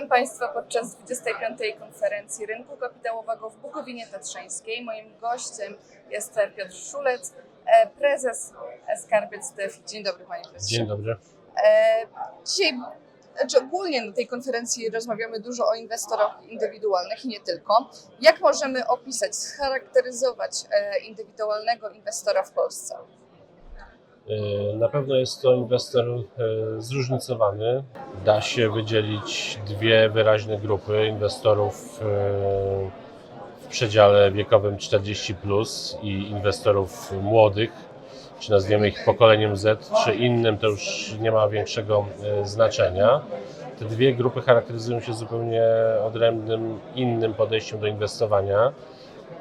Witam Państwa podczas 25. konferencji rynku kapitałowego w Bukowinie Tatrzańskiej. Moim gościem jest Piotr Szulec, e, prezes Skarbiec TF. Dzień dobry Panie Prezesie. Dzień dobry. E, Dzisiaj, znaczy ogólnie na tej konferencji rozmawiamy dużo o inwestorach indywidualnych i nie tylko. Jak możemy opisać, scharakteryzować e, indywidualnego inwestora w Polsce? E, Na pewno jest to inwestor e, zróżnicowany. Da się wydzielić dwie wyraźne grupy inwestorów e, w przedziale wiekowym 40 plus i inwestorów młodych, czy nazwiemy ich pokoleniem Z, czy innym, to już nie ma większego znaczenia. Te dwie grupy charakteryzują się zupełnie odrębnym, innym podejściem do inwestowania.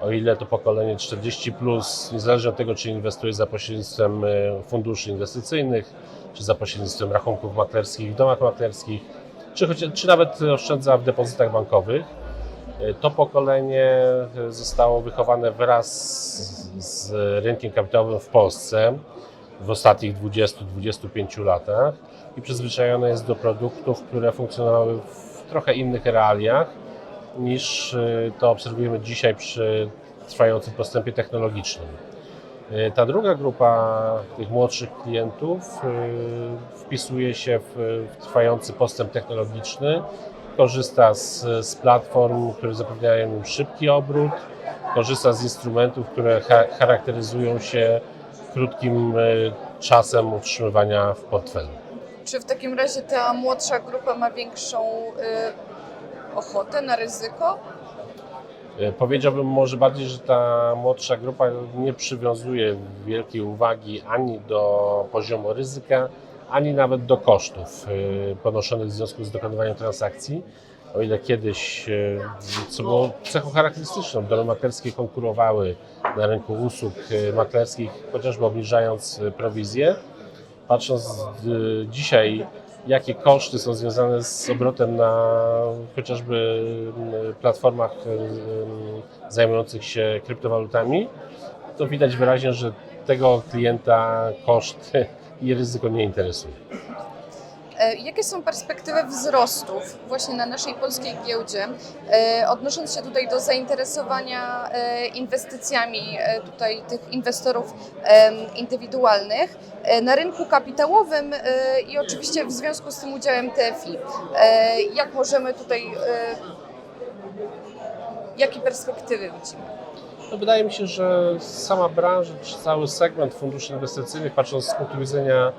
O ile to pokolenie 40, plus, niezależnie od tego, czy inwestuje za pośrednictwem e, funduszy inwestycyjnych, czy za pośrednictwem rachunków maklerskich w domach maklerskich, czy, choć, czy nawet oszczędza w depozytach bankowych, e, to pokolenie e, zostało wychowane wraz z, rynkiem kapitałowym w Polsce w ostatnich 20-25 latach i przyzwyczajone jest do produktów, które funkcjonowały w trochę innych realiach niż y, to obserwujemy dzisiaj przy trwającym postępie technologicznym. Y, Ta druga grupa tych młodszych klientów y, wpisuje się w, trwający postęp technologiczny, korzysta z, z platform, które zapewniają im szybki obrót, korzysta z instrumentów, które cha- charakteryzują się krótkim czasem utrzymywania w portfelu. Czy w takim razie ta młodsza grupa ma większą ochotę na ryzyko? E, Powiedziałbym może bardziej, że ta młodsza grupa nie przywiązuje wielkiej uwagi ani do poziomu ryzyka, ani nawet do kosztów e, ponoszonych w związku z dokonywaniem transakcji. O ile kiedyś, e, co było cechą charakterystyczną, domy maklerskie konkurowały na rynku usług maklerskich, chociażby obniżając prowizje, patrząc dzisiaj, jakie koszty są związane z obrotem na chociażby m, platformach em, zajmujących się kryptowalutami, to widać wyraźnie, że tego klienta koszty i ryzyko nie interesuje. E, Jakie są perspektywy wzrostów właśnie na naszej polskiej giełdzie, e, odnosząc się tutaj do zainteresowania e, inwestycjami tutaj tych inwestorów indywidualnych na rynku kapitałowym i oczywiście w związku z tym udziałem TFI? Jak możemy tutaj, jakie perspektywy widzimy? No wydaje mi się, że sama branża, czy cały segment funduszy inwestycyjnych, patrząc z punktu widzenia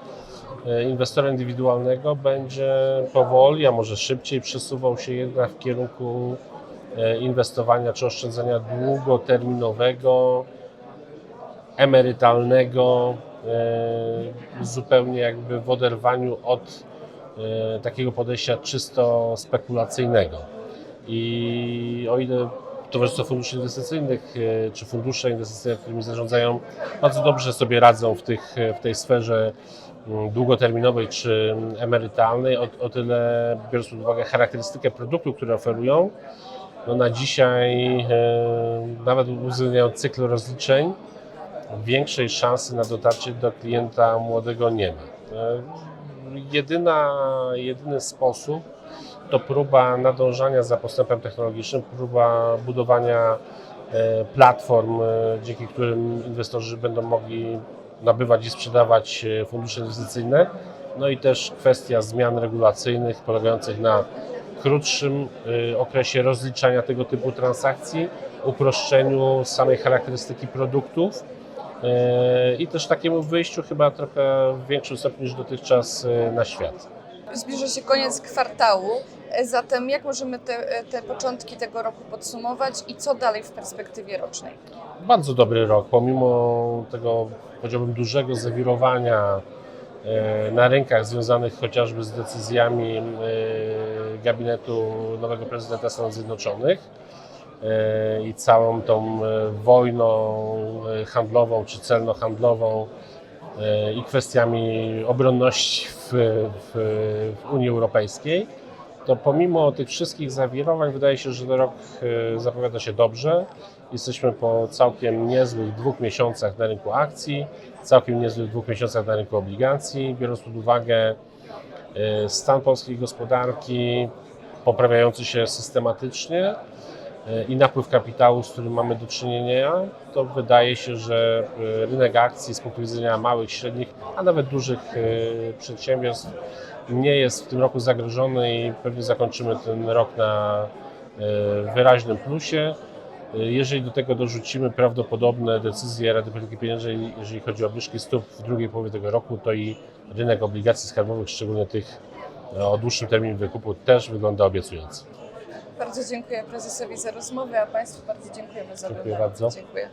inwestora indywidualnego, będzie powoli, a może szybciej przesuwał się jednak w kierunku e, inwestowania czy oszczędzania długoterminowego, emerytalnego, e, zupełnie jakby w oderwaniu od e, takiego podejścia czysto spekulacyjnego. I o ile Towarzystwo Funduszy Inwestycyjnych e, czy fundusze inwestycyjne, którymi zarządzają, bardzo dobrze sobie radzą w, tych, w tej sferze mm, długoterminowej czy emerytalnej, o, o tyle biorąc pod uwagę charakterystykę produktu, które oferują, no na dzisiaj, e, nawet uwzględniając cykl rozliczeń, większej szansy na dotarcie do klienta młodego nie ma. Jedyna, jedyny sposób to próba nadążania za postępem technologicznym, próba budowania e, platform, e, dzięki którym inwestorzy będą mogli nabywać i sprzedawać e, fundusze inwestycyjne. No i też kwestia zmian regulacyjnych polegających na krótszym okresie rozliczania tego typu transakcji, uproszczeniu samej charakterystyki produktów i też takiemu wyjściu chyba trochę w większym stopniu niż dotychczas e, na świat. Zbliża się koniec kwartału, e, zatem jak możemy te, te początki tego roku podsumować i co dalej w perspektywie rocznej? bardzo dobry rok, pomimo tego, powiedziałbym, dużego zawirowania na rynkach związanych chociażby z decyzjami gabinetu nowego prezydenta Stanów Zjednoczonych i całą tą e, wojną e, handlową czy celno-handlową e, i kwestiami obronności w, w, w Unii Europejskiej, to pomimo tych wszystkich zawirowań wydaje się, że ten rok e, zapowiada się dobrze. Jesteśmy po całkiem niezłych dwóch miesiącach na rynku akcji, całkiem niezłych dwóch miesiącach na rynku obligacji, biorąc pod uwagę e, stan polskiej gospodarki, poprawiający się systematycznie e, i napływ kapitału, z którym mamy do czynienia, to wydaje się, że e, rynek akcji z punktu widzenia małych, średnich, a nawet dużych e, przedsiębiorstw nie jest w tym roku zagrożony i pewnie zakończymy ten rok na e, wyraźnym plusie. Jeżeli do tego dorzucimy prawdopodobne decyzje Rady Polityki Pieniężnej, jeżeli chodzi o obniżki stóp w drugiej połowie tego roku, to i rynek obligacji skarbowych, szczególnie tych o dłuższym terminie wykupu, też wygląda obiecująco. Bardzo dziękuję prezesowi za rozmowę, a Państwu bardzo dziękujemy za Dziękuję oglądanie. bardzo. Dziękuję.